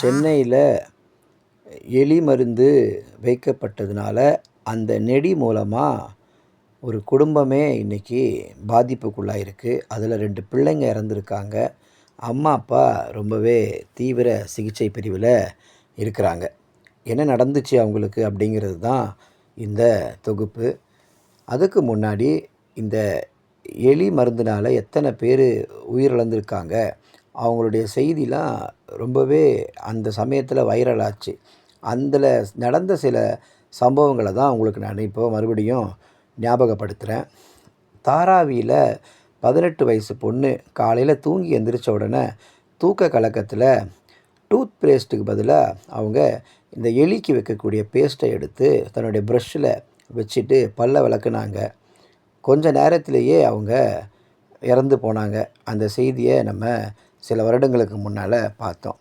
சென்னையில் எலி மருந்து வைக்கப்பட்டதுனால அந்த நெடி மூலமாக ஒரு குடும்பமே இன்றைக்கி பாதிப்புக்குள்ளாயிருக்கு. அதில் ரெண்டு பிள்ளைங்க இறந்துருக்காங்க. அம்மா அப்பா ரொம்பவே தீவிர சிகிச்சை பிரிவில் இருக்கிறாங்க. என்ன நடந்துச்சு அவங்களுக்கு அப்படிங்கிறது தான் இந்த தொகுப்பு. அதுக்கு முன்னாடி இந்த எலி மருந்துனால் எத்தனை பேர் உயிரிழந்திருக்காங்க? அவங்களுடைய செய்திலாம் ரொம்பவே அந்த சமயத்தில் வைரல் ஆச்சு. அதில் நடந்த சில சம்பவங்களை தான் உங்களுக்கு நான் இப்போ மறுபடியும் ஞாபகப்படுத்துகிறேன் தாராவியில் பதினெட்டு வயசு பொண்ணு காலையில் தூங்கி எந்திரிச்ச உடனே தூக்க கலக்கத்தில் டூத் பேஸ்ட்டுக்கு பதிலாக அவங்க இந்த எலிக்கு வைக்கக்கூடிய பேஸ்ட்டை எடுத்து தன்னுடைய ப்ரஷ்ஷில் வச்சுட்டு பல்ல விளக்குனாங்க. கொஞ்ச நேரத்திலேயே அவங்க இறந்து போனாங்க. அந்த செய்தியை நம்ம சில வருடங்களுக்கு முன்னால் பார்த்தோம்.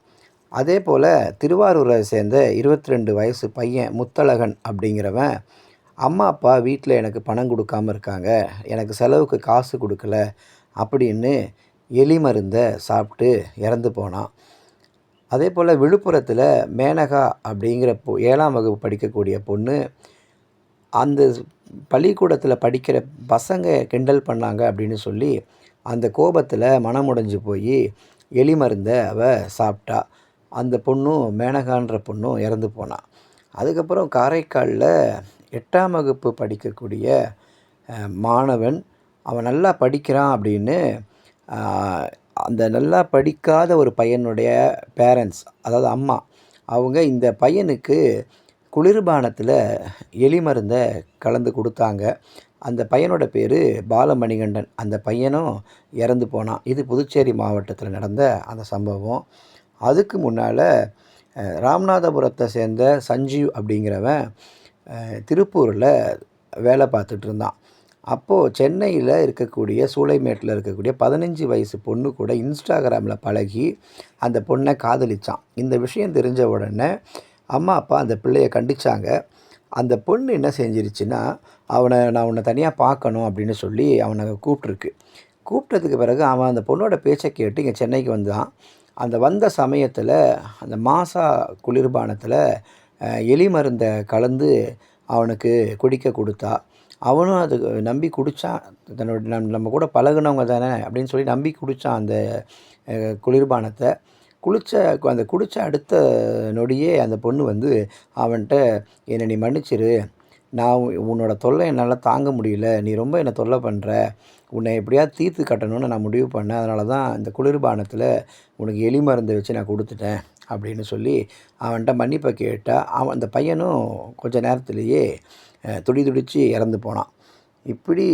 அதே போல் திருவாரூரை சேர்ந்த இருபத்தி ரெண்டு வயசு பையன் முத்தழகன் அப்படிங்கிறவன் அம்மா அப்பா வீட்டில் எனக்கு பணம் கொடுக்காம இருக்காங்க. எனக்கு செலவுக்கு காசு கொடுக்கல அப்படின்னு எலி மருந்தை சாப்பிட்டு இறந்து போனான். அதே போல் விழுப்புரத்தில் மேனகா அப்படிங்கிற பொ ஏழாம் வகுப்பு படிக்கக்கூடிய பொண்ணு அந்த பள்ளிக்கூடத்தில் படிக்கிற பசங்க கிண்டல் பண்ணாங்க அப்படின்னு சொல்லி அந்த கோபத்தில் மனமுடைஞ்சு போய் எலி மருந்தை அவள் சாப்பிட்டா. அந்த பொண்ணும் மேனகான்ற பொண்ணும் இறந்து போனான் அதுக்கப்புறம் காரைக்காலில் எட்டாம் வகுப்பு படிக்கக்கூடிய மாணவன் அவன் நல்லா படிக்கிறான் அப்படின்னு அந்த நல்லா படிக்காத ஒரு பையனுடைய பேரண்ட்ஸ் அதாவது அம்மா அவங்க இந்த பையனுக்கு குளிர்பானத்தில் எலி மருந்தை கலந்து கொடுத்தாங்க. அந்த பையனோட பேர் பாலமணிகண்டன். அந்த பையனும் இறந்து போனான். இது புதுச்சேரி மாவட்டத்தில் நடந்த அந்த சம்பவம். அதுக்கு முன்னால் ராமநாதபுரத்தை சேர்ந்த சஞ்சீவ் அப்படிங்கிறவன் திருப்பூரில் வேலை பார்த்துட்டு இருந்தான். அப்போது சென்னையில் இருக்கக்கூடிய சூளைமேட்டில் இருக்கக்கூடிய பதினஞ்சு வயசு பொண்ணு கூட இன்ஸ்டாகிராமில் பழகி அந்த பொண்ணை காதலிச்சான். இந்த விஷயம் தெரிஞ்ச உடனே அம்மா அப்பா அந்த பிள்ளையை கண்டிச்சாங்க. அந்த பொண்ணு என்ன செஞ்சிருச்சுன்னா அவனை நான் உன்னை தனியாக பார்க்கணும் அப்படின்னு சொல்லி அவனை கூப்பிட்ருக்கு கூப்பிட்டதுக்கு பிறகு அவன் அந்த பொண்ணோட பேச்சை கேட்டு இங்கே சென்னைக்கு வந்தான். அந்த வந்த சமயத்தில் அந்த மாசா குளிர்பானத்தில் எலி மருந்தை கலந்து அவனுக்கு குடிக்க கொடுத்தா அவனும் அது நம்பி குடித்தான் தன்னோட நம் நம்ம கூட பழகுனவங்க தானே அப்படின்னு சொல்லி நம்பி குடித்தான் அந்த குளிர்பானத்தை. குளித்த அந்த குடித்த அடுத்த நொடியே அந்த பொண்ணு வந்து அவன்கிட்ட என்னை நீ மன்னிச்சிரு. நான் உன்னோட தொல்லை என்னால் தாங்க முடியல. நீ ரொம்ப என்னை தொல்லை பண்ணுற உன்னை எப்படியாவது தீர்த்து கட்டணும்னு நான் முடிவு பண்ணேன். அதனால தான் இந்த குளிர்பானத்தில் உனக்கு எலி மருந்து வச்சு நான் கொடுத்துட்டேன். அப்படின்னு சொல்லி அவன்கிட்ட மன்னிப்பை கேட்டால் அவன் அந்த பையனும் கொஞ்ச நேரத்துலேயே துடி துடித்து இறந்து போனான். இப்படி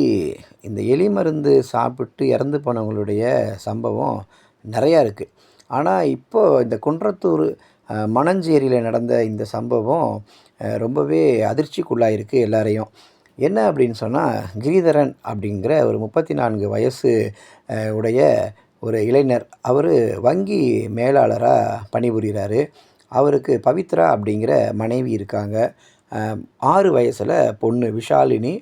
இந்த எலி மருந்து சாப்பிட்டு இறந்து போனவங்களுடைய சம்பவம் நிறையா இருக்குது ஆனால் இப்போ இந்த குன்றத்தூர் மணஞ்சேரியில் நடந்த இந்த சம்பவம் ரொம்பவே அதிர்ச்சிக்குள்ளாயிருக்கு எல்லாரையும். என்ன அப்படின்னு சொன்னால் கிரிதரன் அப்படிங்கிற ஒரு முப்பத்தி நான்கு வயசு உடைய ஒரு இளைஞர். அவர் வங்கி மேலாளராக பணிபுரிகிறாரு அவருக்கு பவித்ரா அப்படிங்கிற மனைவி இருக்காங்க. ஆறு வயசில் பொண்ணு விஷாலினி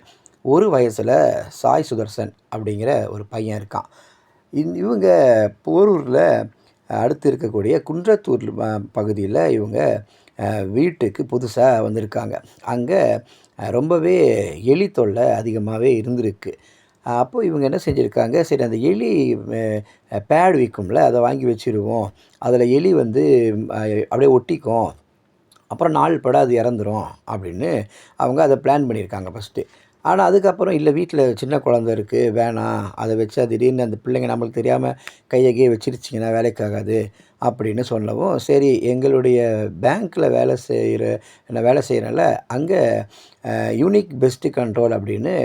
ஒரு வயசில் சாய் சுதர்சன் அப்படிங்கிற ஒரு பையன் இருக்கான். இந் இவங்க போரூரில் அடுத்து இருக்கக்கூடிய குன்றத்தூர் பகுதியில் இவங்க வீட்டுக்கு புதுசாக வந்திருக்காங்க. அங்கே ரொம்பவே எலி தொல்லை அதிகமாகவே இருந்திருக்கு. அப்போது இவங்க என்ன செஞ்சுருக்காங்க சரி அந்த எலி பேட் விற்கும்ல அதை வாங்கி வச்சுருவோம். அதில் எலி வந்து அப்படியே ஒட்டிக்கும். அப்புறம் நாள் பட அது இறந்துரும் அப்படின்னு அவங்க அதை பிளான் பண்ணியிருக்காங்க ஃபஸ்ட்டு ஆனால் அதுக்கப்புறம் இல்லை வீட்டில் சின்ன குழந்த இருக்குது வேணாம் அதை வச்சா திடீர்னு அந்த பிள்ளைங்க நம்மளுக்கு தெரியாமல் கையை கையை வச்சிருச்சிங்கன்னா வேலைக்காகாது அப்படின்னு சொல்லவும் சரி எங்களுடைய பேங்க்கில் வேலை செய்கிற நான் வேலை செய்கிறனால அங்கே யூனிக் பெஸ்ட் கண்ட்ரோல் அப்படின்னு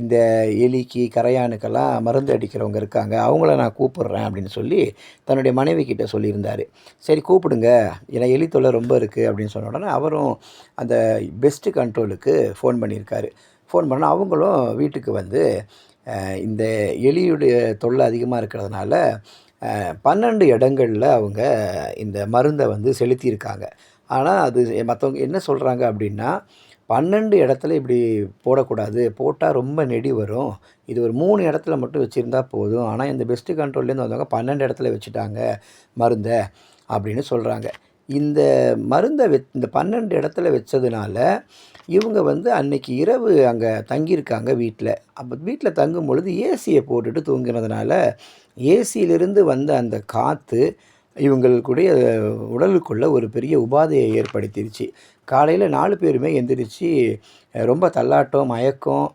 இந்த எலிக்கு கரையானுக்கெல்லாம் மருந்து அடிக்கிறவங்க இருக்காங்க. அவங்கள நான் கூப்பிட்றேன் அப்படின்னு சொல்லி தன்னுடைய மனைவி கிட்ட சொல்லியிருந்தார். சரி கூப்பிடுங்க. ஏன்னா எலி தொல்லை ரொம்ப இருக்குது அப்படின்னு சொன்ன உடனே அவரும் அந்த பெஸ்ட்டு கண்ட்ரோலுக்கு ஃபோன் பண்ணியிருக்காரு. ஃபோன் பண்ணால் அவங்களும் வீட்டுக்கு வந்து இந்த எலியுடைய தொல்லை அதிகமாக இருக்கிறதுனால பன்னெண்டு இடங்களில் அவங்க இந்த மருந்தை வந்து செலுத்தியிருக்காங்க. ஆனால் அது மற்றவங்க என்ன சொல்கிறாங்க அப்படின்னா பன்னெண்டு இடத்துல இப்படி போடக்கூடாது போட்டால் ரொம்ப நெடி வரும். இது ஒரு மூணு இடத்துல மட்டும் வச்சுருந்தா போதும். ஆனால் இந்த பெஸ்ட்டு கண்ட்ரோல்லேருந்து வந்தவங்க பன்னெண்டு இடத்துல வச்சுட்டாங்க மருந்தை அப்படின்னு சொல்கிறாங்க இந்த மருந்தை வெ இந்த 12 இடத்துல வச்சதுனால, இவங்க வந்து அன்னைக்கு இரவு அங்கே தங்கியிருக்காங்க வீட்டில் அப்போ வீட்டில் தங்கும் பொழுது ஏசியை போட்டுட்டு தூங்கினதுனால, ஏசியிலிருந்து வந்த அந்த காற்று இவங்களுக்குடைய உடலுக்குள்ளே ஒரு பெரிய உபாதையை ஏற்படுத்திருச்சு. காலையில் நாலு பேருமே எந்திரிச்சு ரொம்ப தள்ளாட்டம், மயக்கம்,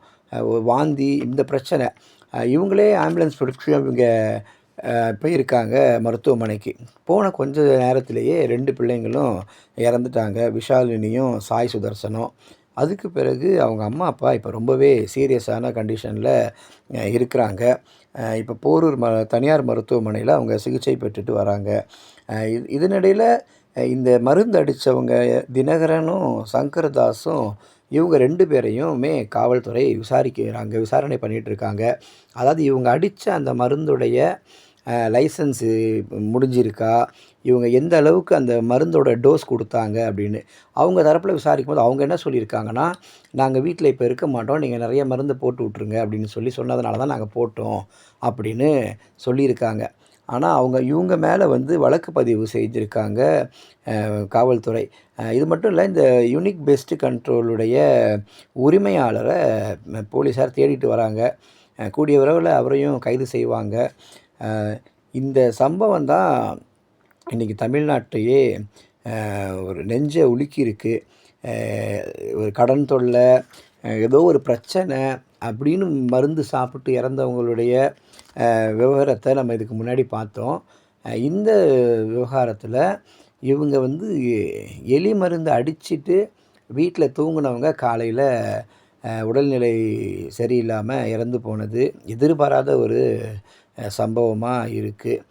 வாந்தி இந்த பிரச்சனை. இவங்களே ஆம்புலன்ஸ் பிடிச்சி இவங்க இப்போ போயிருக்காங்க மருத்துவமனைக்கு. போன கொஞ்ச நேரத்திலேயே ரெண்டு பிள்ளைங்களும் இறந்துட்டாங்க. விஷாலினியும், சாய் சுதர்சனும். அதுக்கு பிறகு அவங்க அம்மா, அப்பா இப்போ ரொம்பவே சீரியஸான கண்டிஷனில் இருக்கிறாங்க. இப்போ போரூர் ம தனியார் மருத்துவமனையில் அவங்க சிகிச்சை பெற்றுட்டு வராங்க. இதனிடையில் இது இந்த மருந்து அடித்தவங்க தினகரனும், சங்கர்தாஸும் இவங்க ரெண்டு பேரையுமே காவல்துறை விசாரிக்கிறாங்க. விசாரணை பண்ணிகிட்ருக்காங்க அதாவது இவங்க அடித்த அந்த மருந்துடைய லைசன்ஸு முடிஞ்சிருக்கா? இவங்க எந்த அளவுக்கு அந்த மருந்தோட டோஸ் கொடுத்தாங்க அப்படின்னு. அவங்க தரப்பில் விசாரிக்கும் போது அவங்க என்ன சொல்லியிருக்காங்கன்னா, நாங்கள் வீட்டில் இப்போ இருக்க மாட்டோம். நீங்கள் நிறைய மருந்து போட்டு விட்ருங்க அப்படின்னு சொல்லி சொன்னதுனால தான் நாங்கள் போட்டோம் அப்படின்னு சொல்லியிருக்காங்க. ஆனால் அவங்க இவங்க மேலே வந்து வழக்கு பதிவு செய்திருக்காங்க காவல்துறை. இது மட்டும் இல்லை இந்த யூனிக் பெஸ்ட் கண்ட்ரோலுடைய உரிமையாளரை போலீஸார் தேடிட்டு வராங்க. கூடிய விரைவில் அவரையும் கைது செய்வாங்க. இந்த சம்பவம் தான் இன்னைக்கு தமிழ்நாட்டையே ஒரு நெஞ்சை உலுக்கியிருக்கு. ஒரு கடன் தொல்லை ஏதோ ஒரு பிரச்சனை அப்படின்னு மருந்து சாப்பிட்டு இறந்தவங்களுடைய விவகாரத்தை நம்ம இதுக்கு முன்னாடி பார்த்தோம். இந்த விவகாரத்தில் இவங்க வந்து எலி மருந்து அடிச்சுட்டு வீட்டில் தூங்குனவங்க காலையில் உடல்நிலை சரியில்லாமல் இறந்து போனது எதிர்பாராத ஒரு சம்பவமாக இருக்குது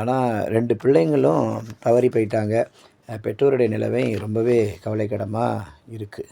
ஆனால் ரெண்டு பிள்ளைங்களும் தவறி போயிட்டாங்க. பெற்றோருடைய நிலைமை ரொம்பவே கவலைக்கிடமாக இருக்குது